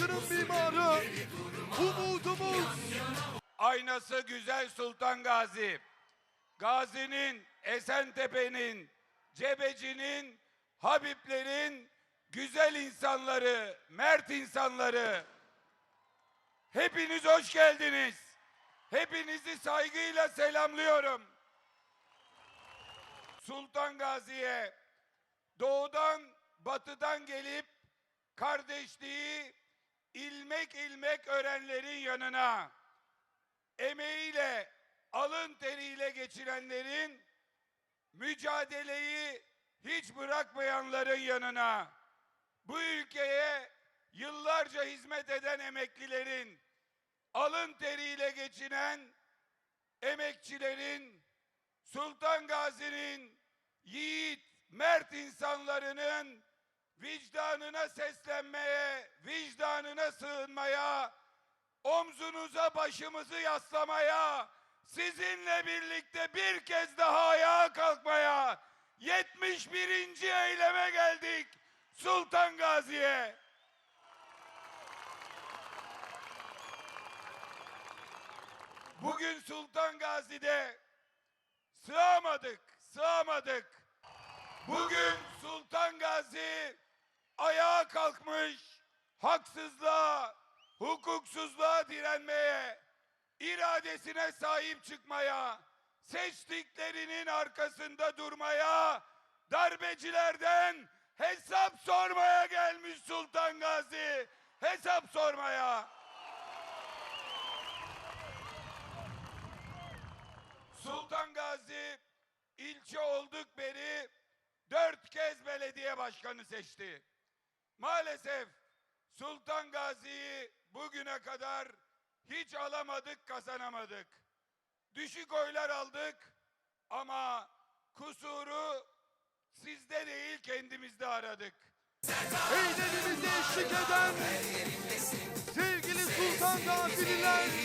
hayatının mimarı, umudumuz. Aynası güzel Sultan Gazi. Gazi'nin, Esentepe'nin, Cebeci'nin, Habiblerin güzel insanları, mert insanları. Hepiniz hoş geldiniz. Hepinizi saygıyla selamlıyorum. Sultan Gazi'ye doğudan, batıdan gelip kardeşliği ilmek ilmek öğrenlerin yanına. Emeğiyle, alın teriyle geçirenlerin, mücadeleyi hiç bırakmayanların yanına, bu ülkeye yıllarca hizmet eden emeklilerin, alın teriyle geçinen emekçilerin, Sultan Gazi'nin yiğit, mert insanlarının vicdanına seslenmeye, vicdanına sığınmaya, omzunuza başımızı yaslamaya, sizinle birlikte bir kez daha ayağa kalkmaya, 71. eyleme geldik Sultan Gazi'ye. Bugün Sultan Gazi'de sığamadık, sığamadık. Bugün Sultan Gazi ayağa kalkmış, haksızlığa, hukuksuzluğa direnmeye, iradesine sahip çıkmaya, seçtiklerinin arkasında durmaya, darbecilerden hesap sormaya gelmiş Sultan Gazi. Hesap sormaya. Sultan Gazi ilçe olduk beri dört kez belediye başkanı seçti. Maalesef Sultan Gazi'yi bugüne kadar hiç alamadık, kazanamadık. Düşük oylar aldık ama kusuru sizde değil kendimizde aradık. Eylemimize eşlik eden sevgili Sultan Gazililer,